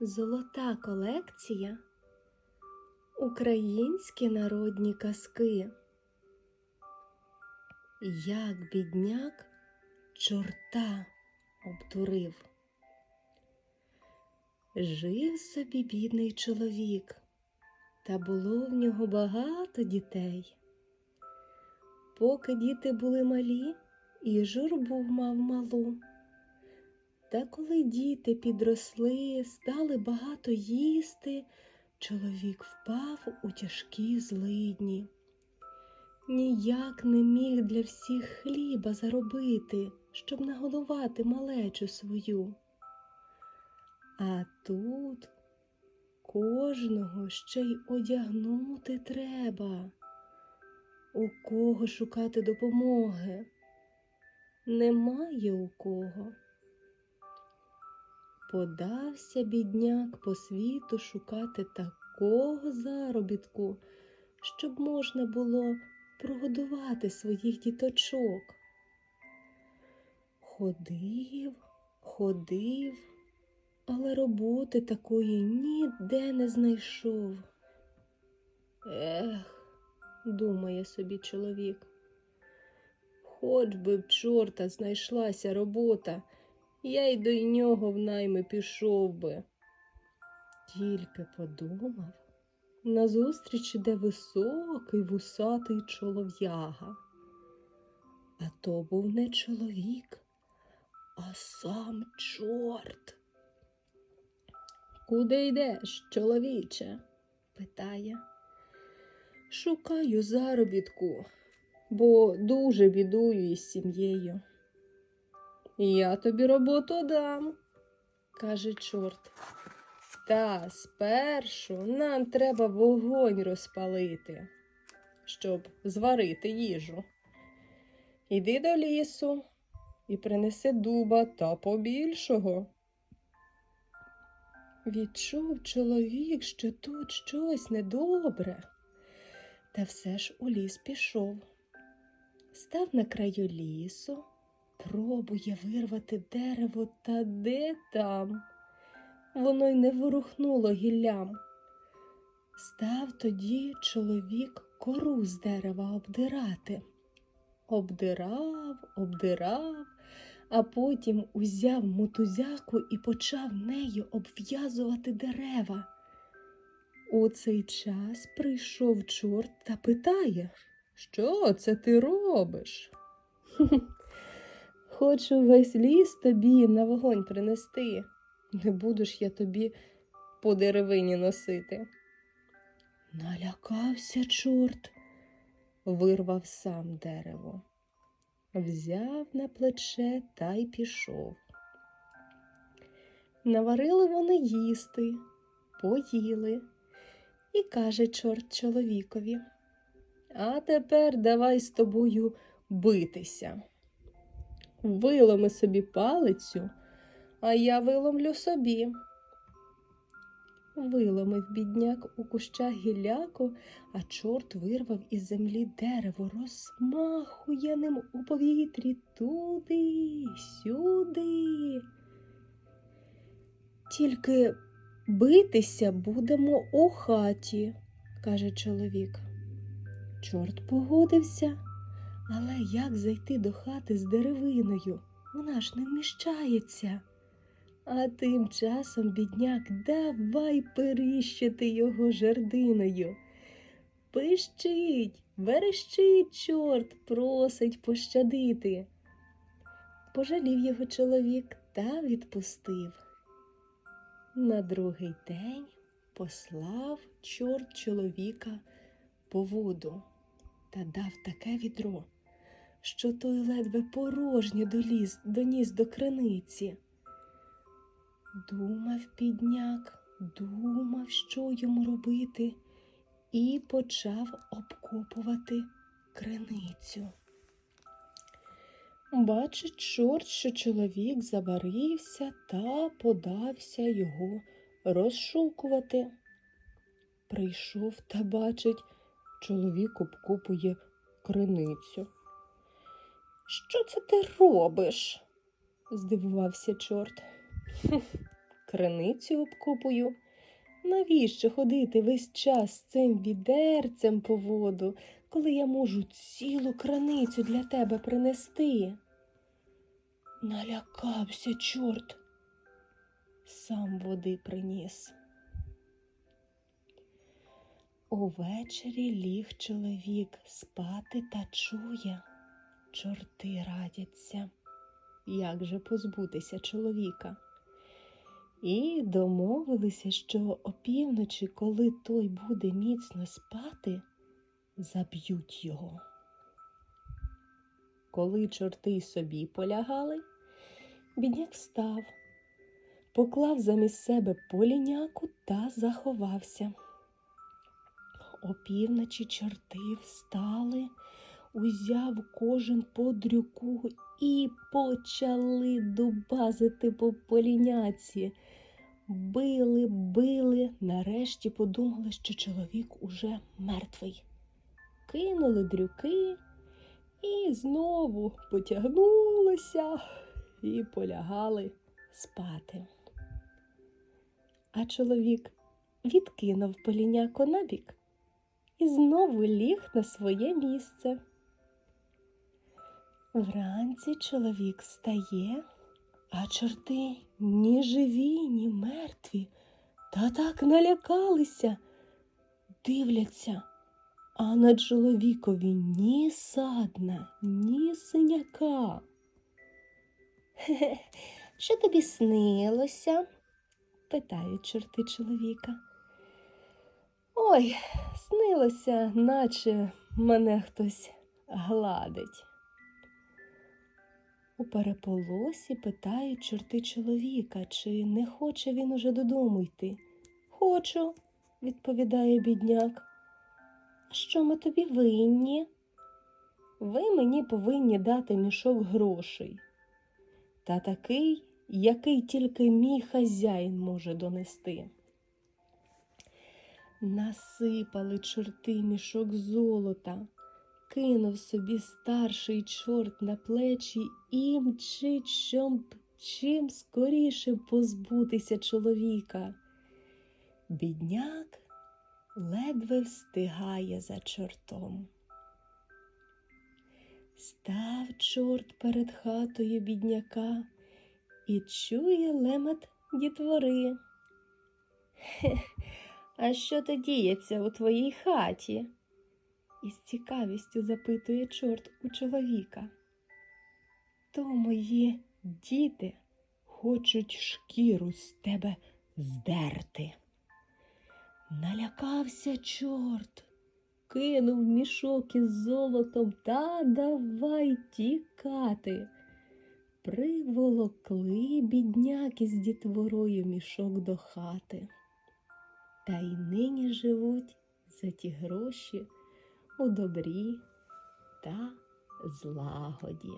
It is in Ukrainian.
Золота колекція Українські народні казки. Як бідняк чорта обдурив. Жив собі бідний чоловік, та було в нього багато дітей. Поки діти були малі, і журбу мав малу. Та коли діти підросли, стали багато їсти, чоловік впав у тяжкі злидні. Ніяк не міг для всіх хліба заробити, щоб нагодувати малечу свою. А тут кожного ще й одягнути треба. У кого шукати допомоги? Немає у кого. Подався бідняк по світу шукати такого заробітку, щоб можна було прогодувати своїх діточок. Ходив, ходив, але роботи такої ніде не знайшов. Ех, думає собі чоловік, хоч би в чорта знайшлася робота я й до нього в найми пішов би. Тільки подумав, назустріч іде високий вусатий чолов'яга. А то був не чоловік, а сам чорт. Куди йдеш, чоловіче? питає. Шукаю заробітку, бо дуже бідую із сім'єю. Я тобі роботу дам, каже чорт. Та спершу нам треба вогонь розпалити, щоб зварити їжу. Іди до лісу і принеси дуба та побільшого. Відчув чоловік, що тут щось недобре, та все ж у ліс пішов. Став на краю лісу. Пробує вирвати дерево, та де там? Воно й не ворухнуло гіллям. Став тоді чоловік кору з дерева обдирати. Обдирав, обдирав, а потім узяв мотузяку і почав нею обв'язувати дерева. У цей час прийшов чорт та питає, що це ти робиш? Хочу весь ліс тобі на вогонь принести. Не буду ж я тобі по деревині носити. Налякався чорт, вирвав сам дерево, взяв на плече та й пішов. Наварили вони їсти, поїли, і каже чорт чоловікові. А тепер давай з тобою битися виломи собі палицю, а я виломлю собі. Виломив бідняк у кущах гілляку, а чорт вирвав із землі дерево, розмахує ним у повітрі туди, сюди. Тільки битися будемо у хаті, каже чоловік. Чорт погодився. Але як зайти до хати з деревиною? Вона ж не вміщається. А тим часом бідняк давай періщити його жердиною. Пищить, верещить, чорт, просить пощадити. Пожалів його чоловік та відпустив. На другий день послав чорт чоловіка по воду та дав таке відро що той ледве порожньо доліз, доніс до криниці. Думав підняк, думав, що йому робити, і почав обкопувати криницю. Бачить, чорт, що чоловік забарився та подався його розшукувати. Прийшов та бачить, чоловік обкопує криницю. Що це ти робиш? здивувався чорт. криницю обкопую. Навіщо ходити весь час з цим відерцем по воду, коли я можу цілу краницю для тебе принести? Налякався чорт. Сам води приніс. Увечері ліг чоловік спати та чує. Чорти радяться. Як же позбутися чоловіка? І домовилися, що опівночі, коли той буде міцно спати, заб'ють його. Коли чорти собі полягали, бідняк встав, поклав замість себе поліняку та заховався. Опівночі чорти встали, узяв кожен по дрюку і почали дубазити по поліняці. Били, били, нарешті подумали, що чоловік уже мертвий. Кинули дрюки і знову потягнулися і полягали спати. А чоловік відкинув поліняко набік і знову ліг на своє місце. Вранці чоловік встає, а чорти ні живі, ні мертві, та так налякалися, дивляться, а на чоловікові ні садна, ні синяка. Хе-хе, що тобі снилося? питають чорти чоловіка. Ой, снилося, наче мене хтось гладить. У переполосі питають чорти чоловіка, чи не хоче він уже додому йти. Хочу, відповідає бідняк. «А Що ми тобі винні? Ви мені повинні дати мішок грошей. Та такий, який тільки мій хазяїн може донести. Насипали чорти мішок золота, кинув собі старший чорт на плечі і мчить, щоб чим скоріше позбутися чоловіка. Бідняк ледве встигає за чортом. Став чорт перед хатою бідняка і чує лемет дітвори. Хе, а що то діється у твоїй хаті? Із цікавістю запитує чорт у чоловіка. То мої діти хочуть шкіру з тебе здерти. Налякався чорт, кинув мішок із золотом та давай тікати. Приволокли бідняки з дітворою мішок до хати. Та й нині живуть за ті гроші у добрі та злагоді.